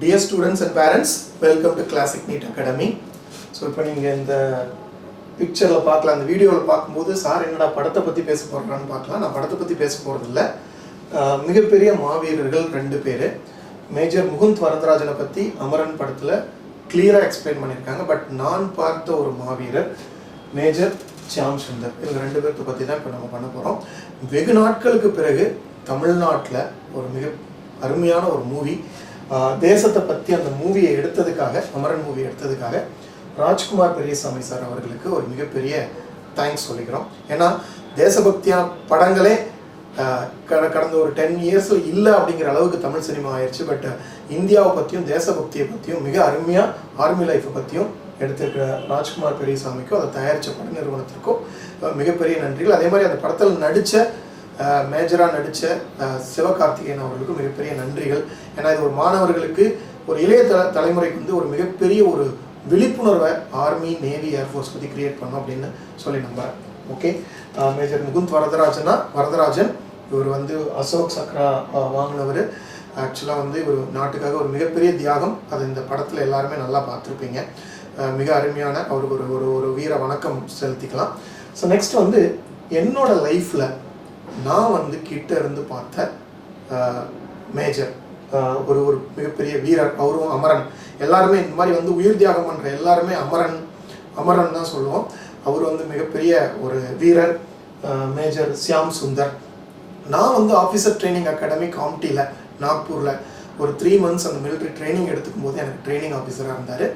Dear students and parents welcome to classic NEET academy so இப்போ நீங்கள் இந்த பிக்சரில் பார்க்கலாம் அந்த வீடியோவில் பார்க்கும்போது சார் என்னடா படத்தை பற்றி பேச போகிறான்னு பார்க்கலாம். நான் படத்தை பற்றி பேச போகிறதில்ல மிகப்பெரிய மாவீரர்கள் ரெண்டு பேர். மேஜர் முகுந்த் வரதராஜனை பற்றி அமரன் படத்தில் கிளியராக எக்ஸ்பிளைன் பண்ணியிருக்காங்க. பட் நான் பார்த்த ஒரு மாவீரர் மேஜர் ஷியாம் சுந்தர். இவங்க ரெண்டு பேர்த்த பற்றி தான் இப்போ நம்ம பண்ண போகிறோம் வெகு நாட்களுக்கு பிறகு தமிழ்நாட்டில் ஒரு மிக அருமையான ஒரு மூவி தேசத்தை பற்றி அந்த மூவியை எடுத்ததுக்காக அமரன் மூவி எடுத்ததுக்காக ராஜ்குமார் பெரியசாமி சார் அவர்களுக்கு ஒரு மிகப்பெரிய தேங்க்ஸ் சொல்லிக்கிறோம். ஏன்னா தேசபக்தியா படங்களே கடந்த ஒரு டென் இயர்ஸில் இல்லை அப்படிங்கிற அளவுக்கு தமிழ் சினிமா ஆயிடுச்சு பட் இந்தியாவை பற்றியும் தேசபக்தியை பற்றியும் மிக அருமையாக ஆர்மி லைஃப்பை பற்றியும் எடுத்திருக்கிற ராஜ்குமார் பெரியசாமிக்கும் அதை தயாரித்த பட நிறுவனத்திற்கும் மிகப்பெரிய நன்றிகள். அதே மாதிரி அந்த படத்தில் நடித்த மேஜராக நடித்த சிவகார்த்திகேயன் அவர்களுக்கும் மிகப்பெரிய நன்றிகள். ஏன்னா இது ஒரு மாணவர்களுக்கு ஒரு இளைய தல தலைமுறைக்கு வந்து ஒரு மிகப்பெரிய ஒரு விழிப்புணர்வை ஆர்மி நேவி ஏர்ஃபோர்ஸ் பற்றி கிரியேட் பண்ணோம் அப்படின்னு சொல்லி நம்புகிறேன் ஓகே மேஜர் முகுந்த் வரதராஜனா வரதராஜன் இவர் வந்து அசோக் சக்ரா வாங்கினவர். ஆக்சுவலாக வந்து இவர் நாட்டுக்காக ஒரு மிகப்பெரிய தியாகம். அது இந்த படத்தில் எல்லாருமே நல்லா பார்த்துருப்பீங்க. மிக அருமையான அவருக்கு ஒரு ஒரு ஒரு வீர வணக்கம் செலுத்திக்கலாம். ஸோ நெக்ஸ்ட் வந்து என்னோட லைஃப்பில் நான் வந்து கிட்ட இருந்து பார்த்த மேஜர் ஒரு ஒரு மிகப்பெரிய வீரர் அவரும் அமரன். எல்லாருமே இந்த மாதிரி வந்து உயிர் தியாகம் பண்ணுற எல்லாருமே அமரன் அமரன் தான் சொல்லுவோம். அவர் வந்து மிகப்பெரிய ஒரு வீரர் மேஜர் சியாம் சுந்தர். நான் வந்து ஆஃபீஸர் ட்ரைனிங் அகாடமி காம்டியில் நாக்பூரில் ஒரு த்ரீ மந்த்ஸ் அந்த மிலிட்ரி ட்ரைனிங் எடுத்துக்கும் போது எனக்கு ட்ரைனிங் ஆஃபீஸராக இருந்தார்.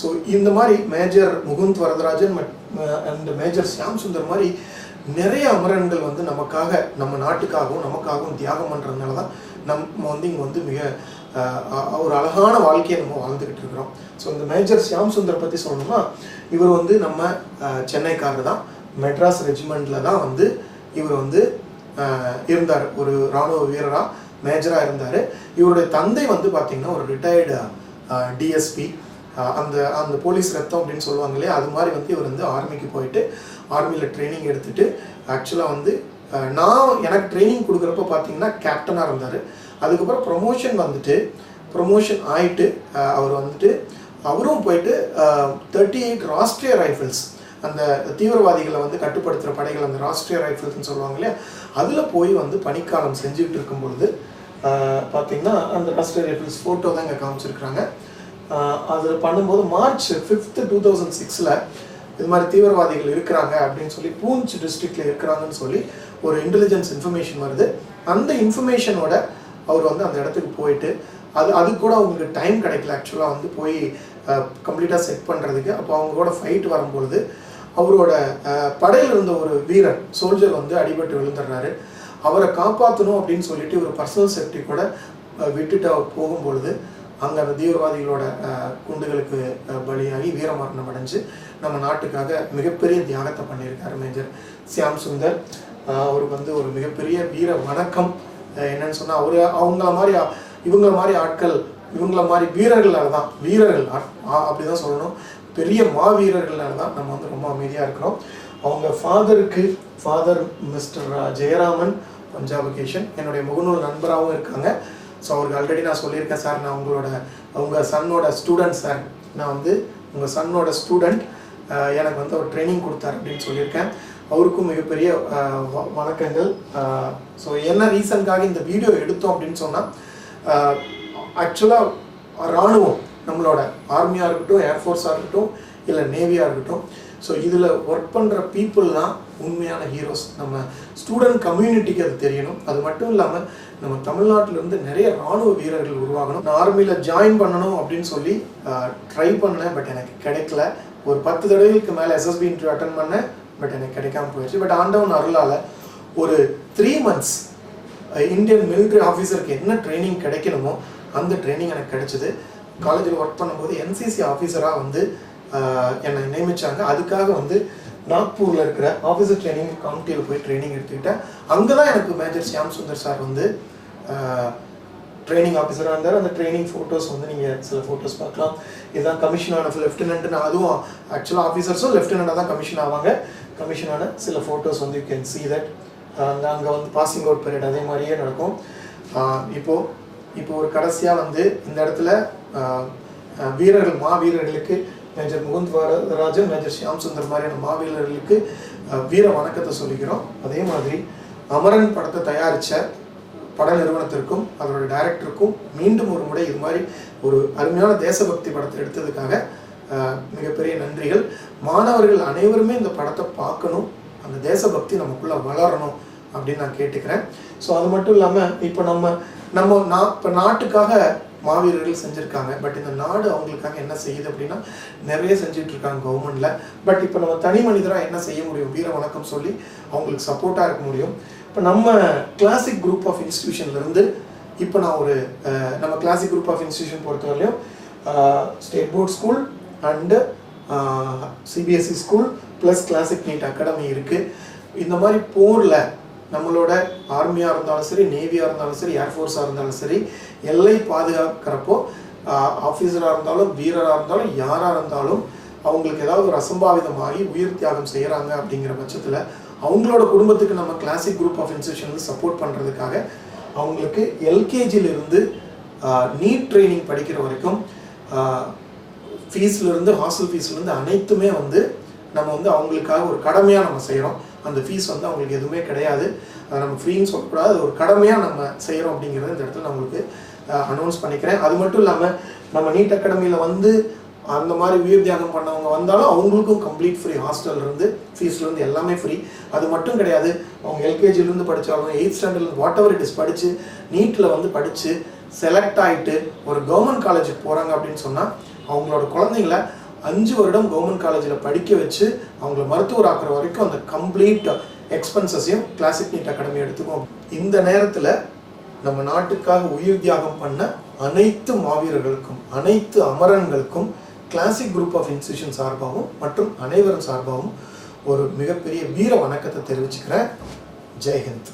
ஸோ இந்த மாதிரி major Mukund Varadarajan and major Shyam Sundar மாதிரி நிறைய அமரன்கள் வந்து நமக்காக நம்ம நாட்டுக்காகவும் நமக்காகவும் தியாகம் பண்ணுறதுனால தான் நம்ம வந்து இங்கே வந்து மிக ஒரு அழகான வாழ்க்கையை நம்ம வாழ்ந்துக்கிட்டு இருக்கிறோம். ஸோ இந்த மேஜர் சியாம் சுந்தர் பற்றி சொல்லணும்னா இவர் வந்து நம்ம சென்னைக்காரர் தான். மெட்ராஸ் ரெஜிமெண்ட்டில் தான் வந்து இவர் வந்து இருந்தார். ஒரு இராணுவ வீரராக மேஜராக இருந்தார். இவருடைய தந்தை வந்து பார்த்திங்கன்னா ஒரு ரிட்டையர்டு டிஎஸ்பி அந்த அந்த போலீஸ் ரத்தம் அப்படின்னு சொல்லுவாங்க இல்லையா? அது மாதிரி வந்து இவர் வந்து ஆர்மிக்கு போயிட்டு ஆர்மியில் ட்ரைனிங் எடுத்துட்டு ஆக்சுவலாக வந்து நான் எனக்கு ட்ரைனிங் கொடுக்குறப்ப பார்த்தீங்கன்னா கேப்டனாக இருந்தார். அதுக்கப்புறம் ப்ரொமோஷன் வந்துட்டு ப்ரொமோஷன் ஆயிட்டு அவர் வந்துட்டு அவரும் போயிட்டு தேர்ட்டி எயிட் ராஷ்ட்ரிய ரைஃபிள்ஸ் அந்த தீவிரவாதிகளை வந்து கட்டுப்படுத்துகிற படைகள் அந்த ராஷ்ட்ரிய ரைஃபிள்ஸ்னு சொல்லுவாங்க இல்லையா? அதில் போய் வந்து பணிக்காலம் செஞ்சுக்கிட்டு இருக்கும் பொழுது பார்த்திங்கன்னா பார்த்தீங்கன்னா அந்த ராஷ்ட்ரிய ரைஃபிள்ஸ் ஃபோட்டோ தான் இங்கே காமிச்சிருக்கிறாங்க. அதில் பண்ணும்போது மார்ச் ஃபிஃப்த்து டூ தௌசண்ட் சிக்ஸில் இது மாதிரி தீவிரவாதிகள் இருக்கிறாங்க அப்படின்னு சொல்லி பூஞ்ச் டிஸ்ட்ரிக்டில் இருக்கிறாங்கன்னு சொல்லி ஒரு இன்டெலிஜென்ஸ் இன்ஃபர்மேஷன் வருது. அந்த இன்ஃபர்மேஷனோட அவர் வந்து அந்த இடத்துக்கு போயிட்டு அது அது கூட அவங்களுக்கு டைம் கிடைக்கல ஆக்சுவலாக வந்து போய் கம்ப்ளீட்டாக செட் பண்ணுறதுக்கு அப்போ அவங்க கூட ஃபைட் வரும்பொழுது அவரோட படையில் இருந்த ஒரு வீரர் சோல்ஜர் வந்து அடிபட்டு விழுந்துடுறாரு. அவரை காப்பாற்றணும் அப்படின்னு சொல்லிட்டு ஒரு பர்சனல் சேஃப்டி கூட விட்டுட்டு போகும்பொழுது அங்கே அந்த தீவிரவாதிகளோட குண்டுகளுக்கு பலியாகி வீரமரணம் அடைஞ்சு நம்ம நாட்டுக்காக மிகப்பெரிய தியாகத்தை பண்ணியிருக்காரு மேஜர் சியாம் சுந்தர். அவருக்கு வந்து ஒரு மிகப்பெரிய வீர வணக்கம். என்னன்னு சொன்னால் அவர் அவங்கள மாதிரி இவங்கள மாதிரி ஆட்கள் இவங்கள மாதிரி வீரர்களால் தான் வீரர்கள் அப்படி தான் சொல்லணும். பெரிய மாவீரர்களால் தான் நம்ம வந்து ரொம்ப அமைதியாக இருக்கிறோம். அவங்க ஃபாதருக்கு ஃபாதர் மிஸ்டர் ஜெயராமன் பஞ்சாபகேஷன் என்னுடைய முகநூல் நண்பராகவும் இருக்காங்க. ஸோ அவருக்கு ஆல்ரெடி நான் சொல்லியிருக்கேன் சார் நான் உங்களோட உங்கள் சன்னோட ஸ்டூடெண்ட் சார். நான் வந்து உங்கள் சன்னோட ஸ்டூடெண்ட் எனக்கு வந்து அவர் ட்ரைனிங் கொடுத்தார் அப்படின்னு சொல்லியிருக்கேன். அவருக்கும் மிகப்பெரிய வ- வணக்கங்கள். ஸோ என்ன ரீசனுக்காக இந்த வீடியோ எடுத்தோம் அப்படின்னு சொன்னால் ஆக்சுவலாக இராணுவம் நம்மளோட ஆர்மியாக இருக்கட்டும் ஏர்ஃபோர்ஸாக இருக்கட்டும் இல்லை நேவியாக இருக்கட்டும் ஸோ இதில் ஒர்க் பண்ணுற பீப்புள் தான் உண்மையான ஹீரோஸ் நம்ம ஸ்டூடெண்ட் கம்யூனிட்டிக்கு அது தெரியணும். அது மட்டும் இல்லாமல் நம்ம தமிழ்நாட்டிலேருந்து நிறைய ராணுவ வீரர்கள் உருவாகணும். நான் ஆர்மியில் ஜாயின் பண்ணணும் அப்படின்னு சொல்லி ட்ரை பண்ணேன் பட் எனக்கு கிடைக்கல. ஒரு பத்து தடவைகளுக்கு மேலே எஸ்எஸ்பி இன்டர்வியூ அட்டன் பண்ணேன் பட் எனக்கு கிடைக்காம போயிடுச்சு பட் ஆண்டவன் அருளால் ஒரு த்ரீ மந்த்ஸ் இந்தியன் மிலிட்ரி ஆஃபீஸருக்கு என்ன ட்ரைனிங் கிடைக்கணுமோ அந்த ட்ரைனிங் எனக்கு கிடைச்சிது. காலேஜில் ஒர்க் பண்ணும்போது என்சிசி ஆஃபீஸராக வந்து என்னை நியமிச்சாங்க. அதுக்காக வந்து நாக்பூரில் இருக்கிற ஆஃபீஸர் ட்ரைனிங் கவுண்டியில் போய் ட்ரைனிங் எடுத்துக்கிட்டேன். அங்கே தான் எனக்கு மேஜர் ஷியாம் சுந்தர் சார் வந்து ட்ரைனிங் ஆஃபீஸராக இருந்தார். அந்த ட்ரைனிங் ஃபோட்டோஸ் வந்து நீங்கள் சில ஃபோட்டோஸ் பார்க்கலாம். இதுதான் கமிஷன் ஆன லெஃப்டினன்ட்னு அதுவும் ஆக்சுவலாக ஆஃபீஸர்ஸும் லெஃப்டினண்டாக தான் கமிஷன் ஆவாங்க. கமிஷன் ஆன சில ஃபோட்டோஸ் வந்து யூ கேன் சி தட் அங்கே அங்கே வந்து பாசிங் அவுட் பீரியட் அதே மாதிரியே நடக்கும். இப்போது இப்போ ஒரு கடைசியாக வந்து இந்த இடத்துல வீரர்கள் மா வீரர்களுக்கு மேஜர் முகுந்த் வரதராஜன் மேஜர் ஷியாம் சுந்தர் மாதிரியான மாவீரர்களுக்கு வீர வணக்கத்தை சொல்லிக்கிறோம். அதே மாதிரி அமரன் படத்தை தயாரித்த பட நிறுவனத்திற்கும் அதோட டைரக்டருக்கும் மீண்டும் ஒரு முறை இது மாதிரி ஒரு அருமையான தேசபக்தி படத்தை எடுத்ததுக்காக மிகப்பெரிய நன்றிகள். மாணவர்கள் அனைவருமே இந்த படத்தை பார்க்கணும். அந்த தேசபக்தி நமக்குள்ளே வளரணும் அப்படின்னு நான் கேட்டுக்கிறேன். ஸோ அது மட்டும் இல்லாமல் இப்போ நம்ம நம்ம நா இப்போ நாட்டுக்காக மாவீரர்கள் செஞ்சுருக்காங்க. பட் இந்த நாடு அவங்களுக்காக என்ன செய்யுது அப்படின்னா நிறைய செஞ்சுட்டு இருக்காங்க கவர்மெண்ட்ல பட் இப்போ நம்ம தனி மனிதராக என்ன செய்ய முடியும்? வீர வணக்கம் சொல்லி அவங்களுக்கு சப்போர்ட்டாக இருக்க முடியும். இப்போ நம்ம கிளாசிக் குரூப் ஆஃப் இன்ஸ்டியூஷன்லேருந்து இப்போ நான் ஒரு நம்ம கிளாசிக் குரூப் ஆஃப் இன்ஸ்டிடியூஷன் பொறுத்தவரையிலையும் state board school and CBSE school plus classic NEET academy இருக்குது இந்த மாதிரி போரில் நம்மளோட ஆர்மியாக இருந்தாலும் சரி நேவியாக இருந்தாலும் சரி ஏர்ஃபோர்ஸாக இருந்தாலும் சரி எல்லை பாதுகாக்கிறப்போ ஆஃபீஸராக இருந்தாலும் வீரராக இருந்தாலும் யாராக இருந்தாலும் அவங்களுக்கு ஏதாவது ஒரு அசம்பாவிதமாகி உயிர் தியாகம் செய்கிறாங்க அப்படிங்கிற பட்சத்தில் அவங்களோட குடும்பத்துக்கு நம்ம classic group of institution support பண்ணுறதுக்காக அவங்களுக்கு எல்கேஜிலிருந்து நீட் ட்ரைனிங் படிக்கிற வரைக்கும் ஃபீஸ்லேருந்து ஹாஸ்டல் ஃபீஸ்லேருந்து அனைத்துமே வந்து நம்ம வந்து அவங்களுக்காக ஒரு கடமையாக நம்ம செய்கிறோம் அந்த ஃபீஸ் வந்து அவங்களுக்கு எதுவுமே கிடையாது. அதை நம்ம ஃப்ரீன்னு சொல்லக்கூடாது. அது ஒரு கடமையாக நம்ம செய்கிறோம் அப்படிங்கிறத இந்த இடத்துல நான் உங்களுக்கு அனௌன்ஸ் பண்ணிக்கிறேன். அது மட்டும் இல்லாமல் நம்ம நீட் அகாடமியில் வந்து அந்த மாதிரி உயிர் தியாகம் பண்ணவங்க வந்தாலும் அவங்களுக்கும் கம்ப்ளீட் ஃப்ரீ ஹாஸ்டல்லேருந்து ஃபீஸ்லேருந்து எல்லாமே ஃப்ரீ அது மட்டும் கிடையாது. அவங்க எல்கேஜிலேருந்து படித்தாலும் எயித் ஸ்டாண்டர்ட்லேருந்து வாட் எவர் இட் இஸ் படித்து நீட்டில் வந்து படித்து செலக்ட் ஆகிட்டு ஒரு கவர்மெண்ட் காலேஜுக்கு போகிறாங்க அப்படின்னு சொன்னால் அவங்களோட குழந்தைங்கள அஞ்சு வருடம் கவர்மெண்ட் காலேஜில் படிக்க வச்சு அவங்கள மருத்துவர் ஆக்குற வரைக்கும் அந்த கம்ப்ளீட் எக்ஸ்பென்சஸையும் கிளாசிக் நீட் அகாடமி எடுத்துக்கும் இந்த நேரத்தில் நம்ம நாட்டுக்காக உயிர் தியாகம் பண்ண அனைத்து மாவீரர்களுக்கும் அனைத்து அமரன்களுக்கும் கிளாசிக் குரூப் ஆஃப் இன்ஸ்டியூஷன் சார்பாகவும் மற்றும் அனைவரும் சார்பாகவும் ஒரு மிகப்பெரிய வீர வணக்கத்தை தெரிவிச்சுக்கிறேன். ஜெய்ஹிந்த்